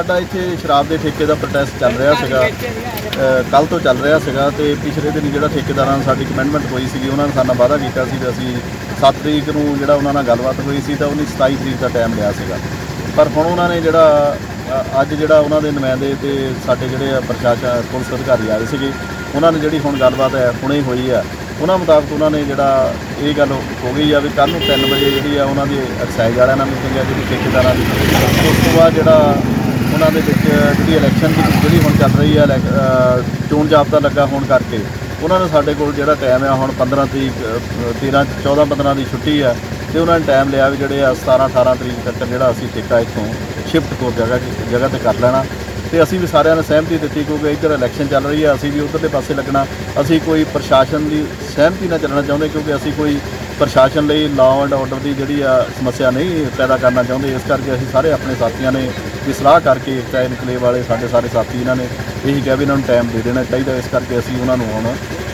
ਸਾਡਾ ਇੱਥੇ ਸ਼ਰਾਬ ਦੇ ਠੇਕੇ ਦਾ ਪ੍ਰੋਟੈਸਟ ਚੱਲ ਰਿਹਾ ਸੀਗਾ। ਕੱਲ ਤੋਂ ਚੱਲ ਰਿਹਾ ਸੀਗਾ ਤੇ ਪਿਛਲੇ ਦਿਨ ਜਿਹੜਾ ਠੇਕੇਦਾਰਾਂ ਨਾਲ ਸਾਡੀ ਕਮਿਟਮੈਂਟ ਹੋਈ ਸੀਗੀ, ਉਹਨਾਂ ਨੇ ਸਾਨੂੰ ਵਾਅਦਾ ਕੀਤਾ ਸੀ ਕਿ ਅਸੀਂ 7 ਤਰੀਕ ਨੂੰ ਜਿਹੜਾ ਉਹਨਾਂ ਨਾਲ ਗੱਲਬਾਤ ਹੋਈ ਸੀ ਤਾਂ ਉਹਨੇ 27 ਤਰੀਕ ਦਾ ਟਾਈਮ ਲਿਆ ਸੀਗਾ। ਪਰ ਹੁਣ ਉਹਨਾਂ ਨੇ ਜਿਹੜਾ ਅੱਜ ਜਿਹੜਾ ਉਹਨਾਂ ਦੇ ਨੁਮਾਇੰਦੇ ਤੇ ਸਾਡੇ ਜਿਹੜੇ ਆ ਪ੍ਰਸ਼ਾਸਨ, ਪੁਲਿਸ ਅਧਿਕਾਰੀ ਆਏ ਸੀਗੇ, ਉਹਨਾਂ ਨੇ ਜਿਹੜੀ ਹੁਣ ਗੱਲਬਾਤ ਹੈ, ਹੁਣੇ ਹੋਈ ਆ। ਉਹਨਾਂ ਮੁਤਾਬਕ ਉਹਨਾਂ ਨੇ ਜਿਹੜਾ ਇਹ ਗੱਲ ਹੋ ਗਈ ਆ ਵੀ ਕੱਲ ਨੂੰ 3 ਵਜੇ ਜਿਹੜੀ ਆ ਉਹਨਾਂ ਦੀ ਐਕਸਾਈਜ਼ ਵਾਲਿਆਂ ਨਾਲ ਮੀਟਿੰਗ ਹੈ ਜਿਹੜੀ ਠੇਕੇਦਾਰਾਂ ਦੀ। ਉਸ ਤੋਂ ਬਾਅਦ ਜਿਹੜਾ ਉਹਨਾਂ ਦੇ ਵਿੱਚ ਜਿਹੜੀ ਇਲੈਕਸ਼ਨ ਦੀ ਜਿਹੜੀ ਹੁਣ ਚੱਲ ਰਹੀ ਹੈ ਇਲੈਕ- ਚੋਣ ਜਾਬਤਾ ਲੱਗਾ ਹੋਣ ਕਰਕੇ। ਉਹਨਾਂ ਨੇ ਸਾਡੇ ਕੋਲ ਜਿਹੜਾ ਟਾਈਮ ਆ ਹੁਣ 15 ਤਰੀਕ ਅ, 13 14 15 ਦੀ ਛੁੱਟੀ ਆ ਤੇ ਉਹਨਾਂ ਨੇ ਟਾਈਮ ਲਿਆ ਵੀ ਜਿਹੜੇ ਆ 17 18 ਤਰੀਕ ਤੱਕ ਜਿਹੜਾ ਅਸੀਂ ਠੇਕਾ ਇੱਥੋਂ ਸ਼ਿਫਟ ਕੋ ਜਗ੍ਹਾ ਜਗ੍ਹਾ ਤੇ ਕਰ ਲੈਣਾ। ਤੇ ਅਸੀਂ ਵੀ ਸਾਰਿਆਂ ਨੇ ਸਹਿਮਤੀ ਦਿੱਤੀ ਕਿਉਂਕਿ ਇੱਧਰ ਇਲੈਕਸ਼ਨ ਚੱਲ ਰਹੀ ਹੈ ਅਸੀਂ ਵੀ ਉਧਰਲੇ ਪਾਸੇ ਲੱਗਣਾ। ਅਸੀਂ ਕੋਈ ਪ੍ਰਸ਼ਾਸਨ ਦੀ ਸਹਿਮਤੀ ਨਾਲ ਚੱਲਣਾ ਚਾਹੁੰਦੇ ਕਿਉਂਕਿ ਅਸੀਂ ਕੋਈ ਪ੍ਰਸ਼ਾਸਨ ਲਈ ਲਾਅ ਐਂਡ ਆਰਡਰ ਦੀ ਜਿਹੜੀ ਆ ਸਮੱਸਿਆ ਨਹੀਂ ਪੈਦਾ ਕਰਨਾ ਚਾਹੁੰਦੇ, ਇਸ ਕਰਕੇ ਅਸੀਂ ਸਾਰੇ ਆਪਣੇ ਸਾਥੀਆਂ ਨੇ ਦੀ ਸਲਾਹ ਕਰਕੇ ਏਕਤਾ ਇਨਕਲੇਵ ਵਾਲੇ ਸਾਡੇ ਸਾਰੇ ਸਾਥੀ ਇਹਨਾਂ ਨੇ ਇਹੀ ਕਿਹਾ ਵੀ ਇਹਨਾਂ ਨੂੰ ਟਾਈਮ ਦੇ ਦੇਣਾ ਚਾਹੀਦਾ, ਇਸ ਕਰਕੇ ਅਸੀਂ ਉਹਨਾਂ ਨੂੰ ਹੁਣ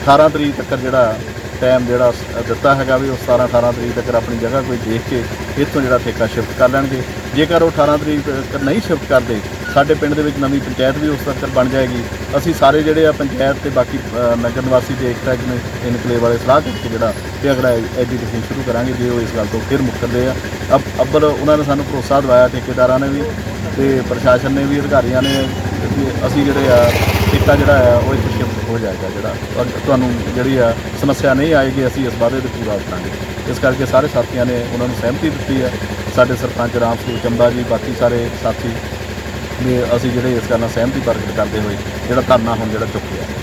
18 ਤਰੀਕ ਤੱਕ ਜਿਹੜਾ ਟਾਈਮ ਜਿਹੜਾ ਦਿੱਤਾ ਹੈਗਾ ਵੀ ਉਹ 17 18 ਤਰੀਕ ਤੱਕ ਆਪਣੀ ਜਗ੍ਹਾ ਕੋਈ ਦੇਖ ਕੇ ਇੱਥੋਂ ਜਿਹੜਾ ਠੇਕਾ ਸ਼ਿਫਟ ਕਰ ਲੈਣਗੇ। ਜੇਕਰ ਉਹ 18 ਤਰੀਕ ਤੱਕ ਨਹੀਂ ਸ਼ਿਫਟ ਕਰਦੇ ਸਾਡੇ ਪਿੰਡ ਦੇ ਵਿੱਚ ਨਵੀਂ ਪੰਚਾਇਤ ਵੀ ਉਸ ਤੱਕ ਬਣ ਜਾਏਗੀ। ਅਸੀਂ ਸਾਰੇ ਜਿਹੜੇ ਆ ਪੰਚਾਇਤ ਤੇ ਬਾਕੀ ਨਗਰ ਨਿਵਾਸੀ ਤੇ ਏਕਤਾ ਇਨਕਲੇਵ ਵਾਲੇ ਸਲਾਹ ਕਰਕੇ ਜਿਹੜਾ ਤੇ ਅਗਲਾ ਐਜੀਟੇਸ਼ਨ ਸ਼ੁਰੂ ਕਰਾਂਗੇ, ਜੇ ਉਹ ਇਸ ਗੱਲ ਤੋਂ ਫਿਰ ਮੁੱਕਰਦੇ ਆ। ਅਬ, ਅੱਬਲ ਉਹਨਾਂ ਨੇ ਸਾਨੂੰ ਭਰੋਸਾ ਦਿਵਾਇਆ, ਠੇਕੇਦਾਰਾਂ ਨੇ ਵੀ ਤੇ ਪ੍ਰਸ਼ਾਸਨ ਨੇ ਵੀ, ਅਧਿਕਾਰੀਆਂ ਨੇ ਵੀ ਅਸੀਂ ਜਿਹੜੇ ਆ ਠੇਕਾ ਜਿਹੜਾ ਆ, ਉਹ ਇੱਕ ਸ਼ਿਫਟ ਹੋ ਜਾਏਗਾ ਜਿਹੜਾ। ਤੁਹਾਨੂੰ ਜਿਹੜੀ ਆ ਸਮੱਸਿਆ ਨਹੀਂ ਆਏਗੀ, ਅਸੀਂ ਇਸ ਵਾਅਦੇ ਤੇ ਪੂਰਾ ਕਰਾਂਗੇ। ਇਸ ਕਰਕੇ ਸਾਰੇ ਸਾਥੀਆਂ ਨੇ ਉਹਨਾਂ ਨੂੰ ਸਹਿਮਤੀ ਦਿੱਤੀ ਹੈ ਸਾਡੇ ਸਰਪੰਚ ਰਾਮ ਸੂਰ ਚੰਬਾ ਜੀ, ਬਾਕੀ ਸਾਰੇ ਸਾਥੀ ਨੇ ਅਸੀਂ ਜਿਹੜੇ ਇਸ ਗੱਲ ਨਾਲ ਸਹਿਮਤੀ ਪ੍ਰਗਟ ਕਰਦੇ ਹੋਏ ਜਿਹੜਾ ਧਰਨਾ ਹੁਣ ਜਿਹੜਾ ਚੁੱਕਿਆ।